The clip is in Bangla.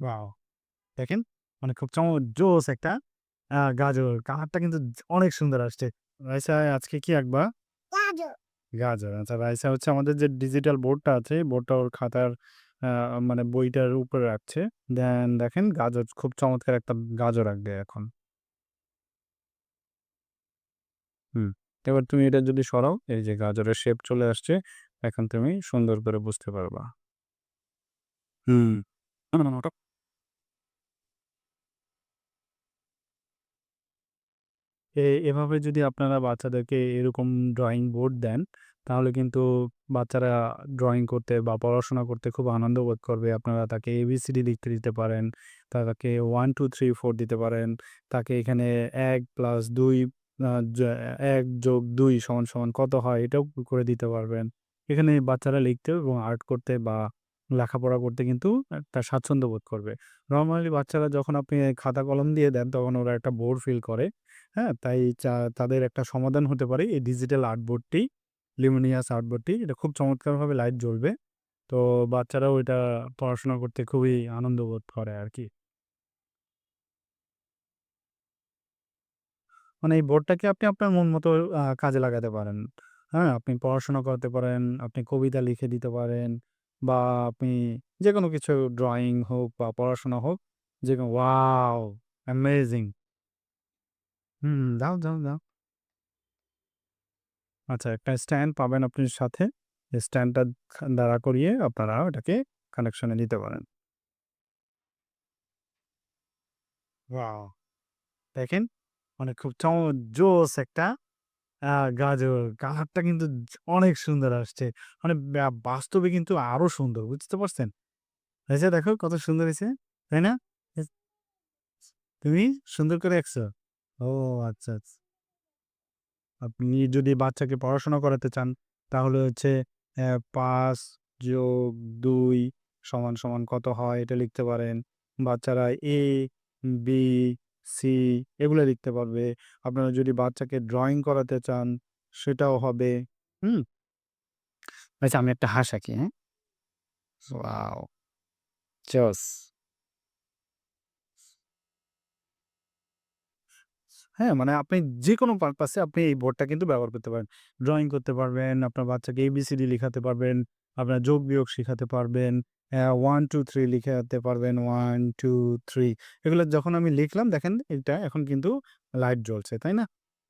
ওয়াও! দেখেন মানে খুব চম জোস একটা গাজর। কালারটা কিন্তু অনেক সুন্দর আসছে। রাইসা আজকে কি আঁকবা? গাজর। গাজর। আচ্ছা রাইসা হচ্ছে আমাদের যে ডিজিটাল বোর্ডটা আছে, বোর্ডটা ওর খাতার মানে বইটার উপরে রাখছে। দেন দেখেন গাজর খুব চমৎকার একটা গাজর আঁকবে এখন। হুম। এবার তুমি এটা যদি সরাও, এই যে গাজরের শেপ চলে আসছে। এখন তুমি সুন্দর করে বুঝতে পারবা। হুম। এ এভাবে যদি আপনারা বাচ্চাদেরকে এরকম ড্রয়িং বোর্ড দেন, তাহলে কিন্তু বাচ্চারা ড্রয়িং করতে বা পড়াশোনা করতে খুব আনন্দ বোধ করবে। আপনারা তাকে এবিসিডি লিখতে দিতে পারেন। তাকে 1, 2, 3, 4 দিতে পারেন। তাকে এখানে এক প্লাস দুই এক যোগ দুই সমান, সমান কত হয় এটাও করে দিতে পারবেন। এখানে বাচ্চারা লিখতে এবং আর্ট করতে বা লেখাপড়া করতে কিন্তু একটা স্বাচ্ছন্দ্য বোধ করবে। নরমালি বাচ্চারা যখন আপনি খাতা কলম দিয়ে দেন তখন ওরা একটা বোর ফিল করে। হ্যাঁ? তাই তাদের একটা সমাধান হতে পারে এই ডিজিটাল আর্ট বোর্ডটি, আর্টবোর্ডটি এটা খুব চমৎকারভাবে লাইট জ্বলবে। তো বাচ্চারাও এটা পড়াশোনা করতে খুবই আনন্দ বোধ করে আর কি মানে এই বোর্ডটাকে আপনি আপনার মন মতো কাজে লাগাতে পারেন। হ্যাঁ? আপনি পড়াশোনা করতে পারেন, আপনি কবিতা লিখে দিতে পারেন বা আপনি যেকোনো কিছু ড্রয়িং হোক বা পড়াশোনা হোক, যে কোনো ওয়াও! অ্যামেজিং! হুম, দাও, দাও, দাও। আচ্ছা একটা স্ট্যান্ড পাবেন আপনি সাথে। স্ট্যান্ডটা দাঁড়া করিয়ে আপনারা ওটাকে কানেকশনে নিতে পারেন। দেখেন মানে খুব চম জোস একটা গাজর। কালারটা কিন্তু অনেক সুন্দর আসছে। মানে ব্যা বাস্তবে কিন্তু আরও সুন্দর। বুঝতে পারছেন? যে দেখো কত সুন্দর হয়েছে। তাই না? তুমি সুন্দর করে আঁকছো? ও আচ্ছা, আচ্ছা। আপনি যদি বাচ্চাকে পড়াশোনা করাতে চান, তাহলে হচ্ছে ৫ যোগ ২ সমান, সমান কত হয় এটা লিখতে পারেন। বাচ্চারা এ, বি, সি এগুলা লিখতে পারবে। আপনারা যদি বাচ্চাকে ড্রয়িং করাতে চান, সেটাও হবে। হুম? আচ্ছা আমি একটা হাঁস আঁকি, হ্যাঁ? জোস! হ্যাঁ, মানে আপনি যে কোনো পারপাসে আপনি এই বোর্ডটা কিন্তু ব্যবহার করতে পারেন। ড্রয়িং করতে পারবেন, আপনার বাচ্চাকে এবিসিডি লিখাতে পারবেন, আপনার যোগ-বিয়োগ শেখাতে পারবেন, ওয়ান টু থ্রি লিখাতে পারবেন। 1, 2, 3 এগুলো যখন আমি লিখলাম দেখেন এটা এখন কিন্তু লাইট জ্বলছে, তাই না?